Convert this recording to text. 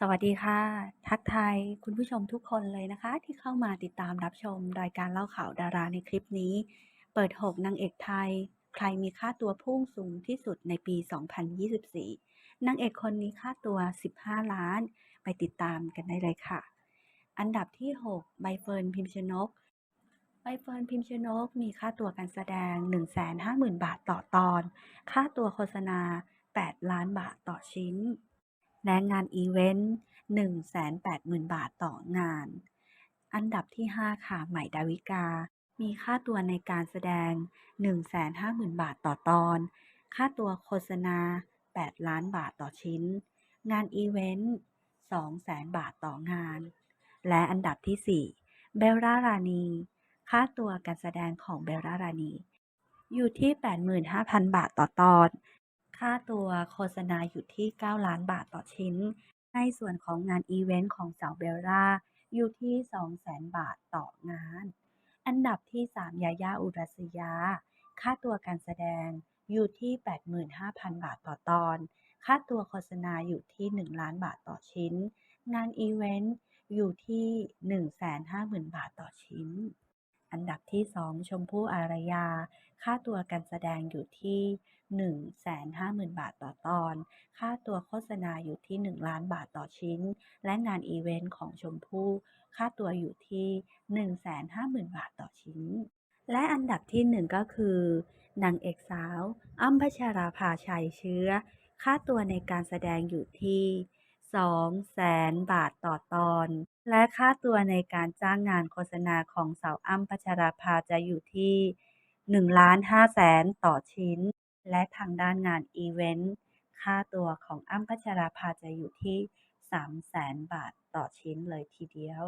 สวัสดีค่ะ ทักทายคุณผู้ชมทุกคนเลยนะคะ ที่เข้ามาติดตามรับชมรายการเล่าข่าวดาราในคลิปนี้ เปิด 6นางเอกไทย ใครมีค่าตัวพุ่งสูงที่สุดในปี 2024นางเอกคนนี้ค่าตัว 15 ล้าน ไปติดตามกันได้เลยค่ะ อันดับที่ 6 ใบเฟิร์นพิมชนก ใบเฟิร์นพิมชนก มีค่าตัวการแสดง 150,000 บาทต่อตอน ค่าตัวโฆษณา 8 ล้านบาทต่อชิ้น และงานอีเวนต์180,000 บาทต่องาน อันดับที่ 5 ค่ะ ใหม่ดาวิกา มีค่าตัวในการแสดง 150,000 บาทต่อตอน ค่าตัวโฆษณา 8 ล้านบาทต่อชิ้น งานอีเวนต์200,000 บาทต่องาน และอันดับที่ 4 เบลล่ารานี ค่าตัวการแสดงของเบลล่ารานี อยู่ที่ 85,000 บาทต่อตอน ค่าตัวโฆษณาอยู่ที่ 9 ล้านบาทต่อชิ้น ในส่วนของงานอีเวนต์ของสาวเบลล่าอยู่ที่ 200,000 บาทต่องาน อันดับที่ 3 ยาย่าอุรัสยา ค่าตัวการแสดงอยู่ที่ 85,000 บาทต่อตอน ค่าตัวโฆษณาอยู่ที่ 1 ล้านบาทต่อชิ้น งานอีเวนต์อยู่ที่ 150,000 บาทต่อชิ้น อันดับที่ 2 ชมพู่อารยา ค่าตัวการแสดงอยู่ที่ 150,000 บาทต่อตอน ค่าตัวโฆษณาอยู่ที่ 1 ล้านบาทต่อชิ้น และงานอีเวนต์ของชมพู่ ค่าตัวอยู่ที่ 150,000 บาทต่อชิ้น และอันดับที่ 1 ก็คือนางเอกสาวอ้ำพัชราภาชัยเชื้อ ค่าตัวในการแสดงอยู่ที่ 2แสนบาทต่อตอน และค่าตัวในการจ้างงานโฆษณาของสาวอ้ำพัชราภาจะอยู่ที่1ล้าน5แสนต่อชิ้น และทางด้านงานอีเวนต์ ค่าตัวของอ้ำพัชราภาจะอยู่ที่3แสนบาทต่อชิ้นเลยทีเดียว